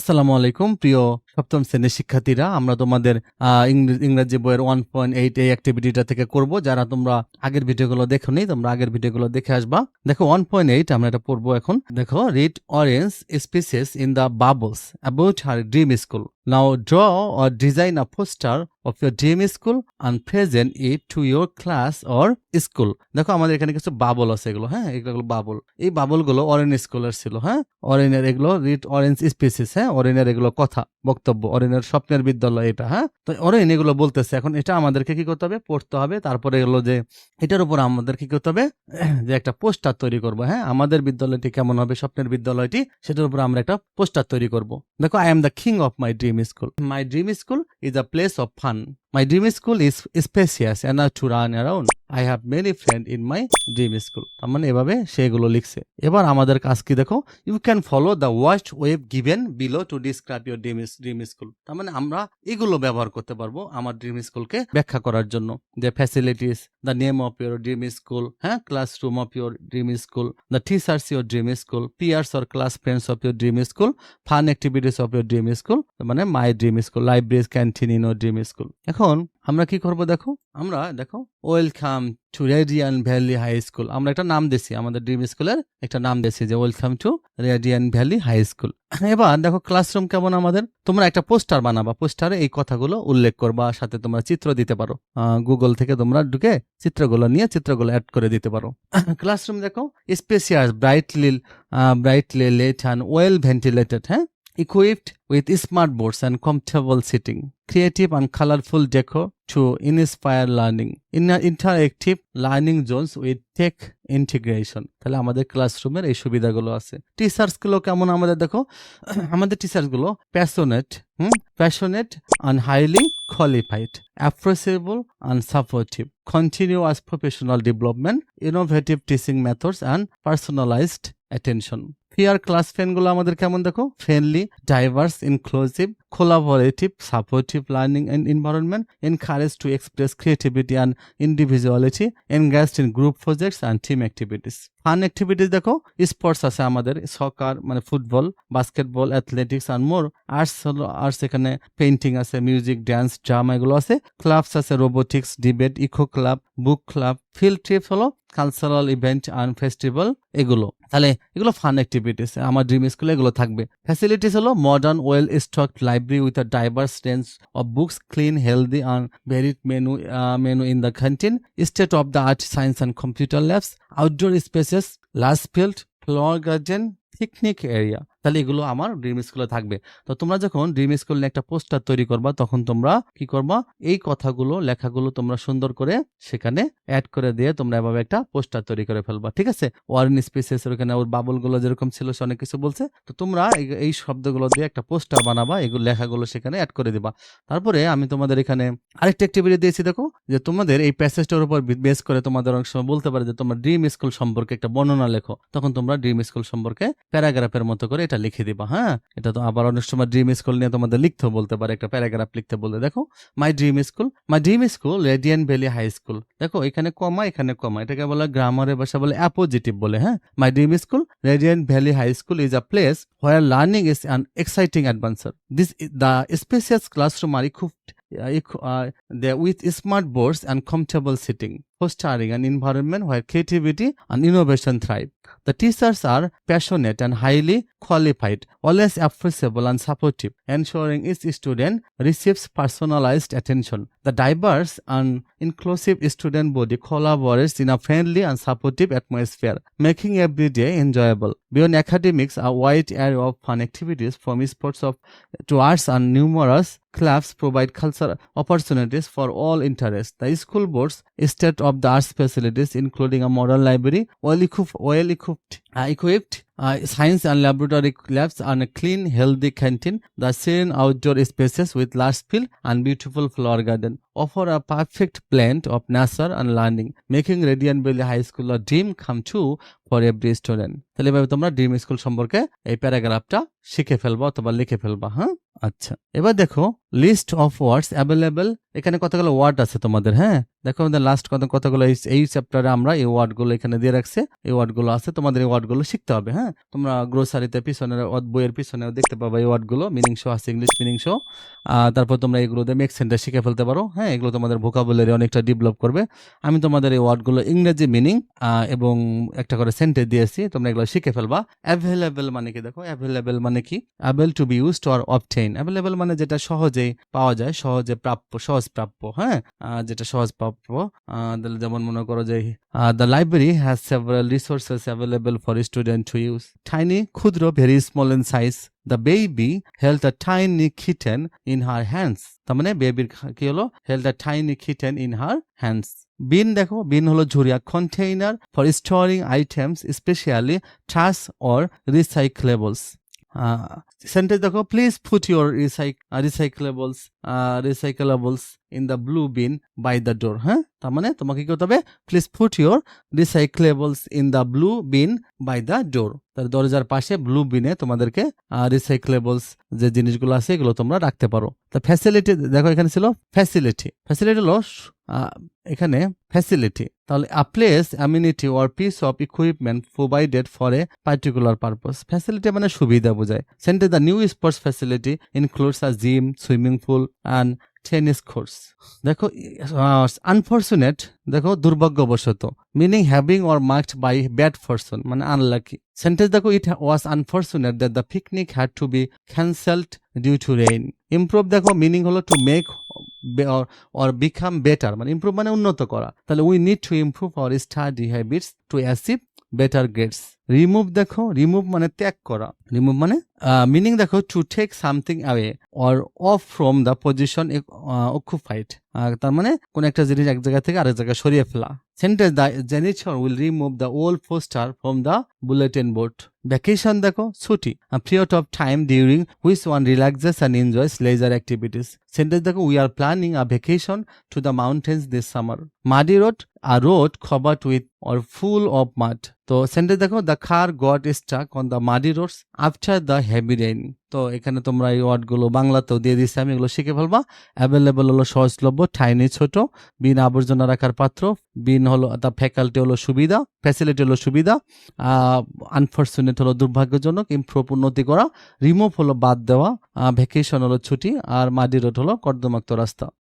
আসসালামু আলাইকুম প্রিয় সপ্তম শ্রেণীর শিক্ষার্থীরা আমরা তোমাদের ইংরেজি বইয়ের ওয়ান পয়েন্ট এইট এই অ্যাক্টিভিটিটা থেকে করব যারা তোমরা আগের ভিডিওগুলো দেখো নি তোমরা আগের ভিডিওগুলো দেখে আসবা দেখো ওয়ান পয়েন্ট এইট আমরা এটা পড়বো এখন দেখো read orange spices in the bubbles about her dream school Now draw or design a poster of your dream school and present it to your class or school দেখো আমাদের এখানে কিছু bubble আছে এগুলো হ্যাঁ এগুলো বাবল এই বাবলগুলো অরেঞ্জ স্কুলের ছিল হ্যাঁ অরেনের এগুলো রিট অরেঞ্জ স্পিসিস হ্যাঁ অরেনের এগুলো কথা বক্তব্য অরেনের স্বপ্নের বিদ্যালয় এটা হ্যাঁ তো অরেন এগুলো বলতেছে এখন এটা আমাদেরকে কি করতে হবে পড়তে হবে তারপরে এগুলো যে এটার উপর আমাদের কি করতে হবে যে একটা পোস্টার তৈরি করব হ্যাঁ আমাদের বিদ্যালয়টি কেমন হবে স্বপ্নের বিদ্যালয়টি সেটার উপর আমরা একটা পোস্টার তৈরি করব দেখো I am the king of my dream School. My dream school is a place of fun. My dream school is spacious enough to run around. I have many friends in my dream school. তার মানে এভাবে সেগুলো লিখছে এবার আমাদের কাজ কি দেখো you can follow the word web given below to describe your dream dream school তার মানে আমরা এগুলো ব্যবহার করতে পারবো আমার ড্রিম স্কুলকে ব্যাখ্যা করার জন্য the facilities the name of your dream school হ্যাঁ classroom of your dream school the teachers your dream school peers or class friends of your dream school fun activities of your dream school মানে my dream school library canteen in dream school এখন এখন আমরা কি করব দেখো আমরা দেখো welcome to Radiant Valley High School আমরা একটা নাম দিছি আমাদের ড্রিম স্কুলের একটা নাম দিছি যে welcome to Radiant Valley High School এবার দেখো ক্লাসরুম কেমন আমাদের তোমরা একটা পোস্টার বানাবা পোস্টারে এই কথাগুলো উল্লেখ করবা সাথে তোমরা চিত্র দিতে পারো গুগল থেকে তোমরা ঢুকে চিত্রগুলো নিয়ে চিত্রগুলো অ্যাড করে দিতে পারো ক্লাসরুম দেখো spacious brightly brightly lit and well ventilated হ্যাঁ equipped with smart boards and comfortable seating. Creative and colorful decor to inspire learning. In interactive learning zones with tech integration. তাহলে আমাদের ক্লাসরুমের এই সুবিধাগুলো আছে টিচার্সগুলো কেমন আমাদের দেখো আমাদের টিচার্সগুলো passionate hmm passionate and highly qualified approachable and supportive continuous professional development innovative teaching methods and personalised attention peer class ফ্রেন্ডগুলো আমাদের কেমন দেখো friendly diverse inclusive collaborative supportive learning and environment encourage to express creativity and individuality engaged in group projects and team activities fun activities দেখো sports আছে আমাদের soccer মানে football basketball athletics and more arts হলো arts এখানে painting আছে music dance drama এগুলো আছে clubs আছে robotics debate eco club book club field trips হলো কালচারাল ইভেন্ট অ্যান্ড ফেস্টিভ্যাল এগুলো তাহলে এগুলো ফান অ্যাক্টিভিটিস আমার ড্রিম স্কুলে এগুলো থাকবে ফ্যাসিলিটিস হলো modern well stocked library with a diverse range of books clean healthy and varied menu menu in the canteen state of the art science and computer labs outdoor spaces large field floor garden picnic area তাহলে এগুলো আমার dream স্কুলে থাকবে তো তোমরা যখন dream school নিয়ে একটা পোস্টার তৈরি করবা তখন তোমরা কি করবা এই কথাগুলো লেখাগুলো তোমরা সুন্দর করে সেখানে অ্যাড করে দিয়ে তোমরা এভাবে একটা পোস্টার তৈরি করে ফেলবা ঠিক আছে ওয়ারেন স্পেসেস ওখানে ওর বাবলগুলো যেরকম ছিল সে অনেক কিছু বলছে তো তোমরা এই শব্দগুলো দিয়ে একটা পোস্টার বানাবা এগুলো লেখাগুলো সেখানে অ্যাড করে দিবা তারপরে আমি তোমাদের এখানে আরেকটা অ্যাক্টিভিটি দিয়েছি দেখো যে তোমাদের এই প্যাসেজটার উপর বেস করে তোমাদের অনেক সময় বলতে পারে যে তোমরা ড্রিম স্কুল সম্পর্কে একটা বর্ণনা লেখো তখন তোমরা ড্রিম স্কুল সম্পর্কে প্যারাগ্রাফের মতো করে এটা এটা লিখে দিবা হ্যাঁ এটা তো আবার অনেক সময় ড্রিম স্কুল নিয়ে তোমাদের লিখতে বলতে পারে একটা প্যারাগ্রাফ লিখতে বলতে দেখো my dream school my dream school Radiant Valley High School দেখো এখানে কমা এখানে কমা এটাকে বলে গ্রামারের ভাষা বলে অ্যাপোজিটিভ বলে হ্যাঁ my dream school Radiant Valley High School is a place where learning is an exciting adventure this the spacious classroom আর খুব uh, uh with smart boards and comfortable seating, fostering an environment where creativity and innovation thrive. The teachers are passionate and highly qualified, always approachable and supportive, ensuring each student receives personalized attention. The diverse and inclusive student body collaborates in a friendly and supportive atmosphere, making every day enjoyable. Beyond academics, a wide array of fun activities from sports of, to arts and numerous clubs provide cultural opportunities for all interests. The school boards state of the arts facilities, including a modern library, well equipped, well equipped, uh, equipped uh, science and laboratory labs and a clean, healthy canteen, the serene outdoor spaces with large field and beautiful flower garden offer a perfect blend of nature and learning, making Radiant Valley High School a dream come true পরে every student তাহলে এভাবে তোমরা dream school সম্পর্কে এই প্যারাগ্রাফটা শিখে ফেলবা অথবা লিখে ফেলবা হ্যাঁ আচ্ছা এবার দেখো লিস্ট অফ ওয়ার্ডস অ্যাভেলেবেল এখানে কতগুলো ওয়ার্ড আছে তোমাদের হ্যাঁ দেখো আমাদের লাস্ট কত কতগুলো এই চ্যাপ্টারে আমরা এই ওয়ার্ডগুলো এখানে দিয়ে রাখছে এই ওয়ার্ডগুলো আছে তোমাদের এই ওয়ার্ডগুলো শিখতে হবে হ্যাঁ তোমরা গ্রোসারিতে পিছনে বইয়ের পিছনেও দেখতে পাবো এই ওয়ার্ডগুলো মিনিং শো আছে ইংলিশ মিনিং শো তারপর তোমরা এগুলো দিয়ে সেন্টার শিখে ফেলতে পারো হ্যাঁ এগুলো তোমাদের ভোকাবুলারি অনেকটা ডেভেলপ করবে আমি তোমাদের এই ওয়ার্ডগুলো ইংরেজি মিনিং এবং একটা করে সেন্টে দিয়েছি তোমরা এগুলো শিখে ফেলবা অ্যাভেলেবেল মানে কি দেখো অ্যাভেলেবেল মানে কি able to be use or obtain available মানে যেটা সহজে পাওয়া যায় সহজে প্রাপ্য সহজ প্রাপ্য হ্যাঁ যেটা সহজ প্রাপ্য যেমন মনে করো যে the library has several resources available for student to use tiny ক্ষুদ্র very small in size the baby held the tiny kitten in her hands তার মানে বেবির কি হলো held the tiny kitten in her hands bin দেখো bin হলো ঝুরিয়া container for storing items specially trash or recyclables sentence দেখো please put your recyclables recyclables in the blue bin by the door হ্যাঁ তার মানে তোমাকে কি করতে হবে please put your recyclables in the blue bin by the door তার দরজার পাশে ব্লু বিনে তোমাদেরকে রিসাইক্লেবলস যে জিনিসগুলো আছে এগুলো তোমরা রাখতে পারো তা ফ্যাসিলিটি দেখো এখানে ছিল ফ্যাসিলিটি ফ্যাসিলিটি হলো এখানে ফ্যাসিলিটি তাহলে a place amenity or piece of equipment provided for a particular purpose facility মানে সুবিধা বোঝায় sentence the new sports facility includes a gym swimming pool and tennis courts দেখো আনফর্চুনেট দেখো দুর্ভাগ্যবশত meaning having or marked by bad fortune মানে unlucky sentence দেখো it was unfortunate that the picnic had to be cancelled due to rain improve দেখো meaning হলো to make or become better মানে improve মানে উন্নত করা তাহলে we need to improve our study habits to achieve better grades remove দেখো remove মানে ত্যাগ করা রিমুভ মানে মিনিং দেখো to take something away or off from the position occupied তার মানে কোন একটা জিনিস এক জায়গা থেকে আরেক জায়গায় সরিয়ে ফেলা sentence the janitor will remove the old poster from the bulletin board vacation দেখো ছুটি period of time during which one relaxes and enjoys leisure activities sentence দেখো we are planning a vacation to the mountains this summer muddy road R road covered with or full of mud. তো sentence দেখো the car got stuck on the muddy roads after the heavy rain তো এখানে তোমরা এই ওয়ার্ডগুলো বাংলাতেও দিয়ে দিচ্ছি আমি এগুলো শিখে ফেলবা অ্যাভেলেবল হলো সহজলভ্য ঠাইনি ছোট বিন আবর্জনা রাখার পাত্র বিন হলো তার ফ্যাকাল্টি হলো সুবিধা ফ্যাসিলিটি হলো সুবিধা আনফর্চুনেট হলো দুর্ভাগ্যজনক ইমপ্রুভ উন্নতি করা রিমুভ হলো বাদ দেওয়া ভ্যাকেশন হলো ছুটি আর মাডি রোড হলো কর্দমাক্ত রাস্তা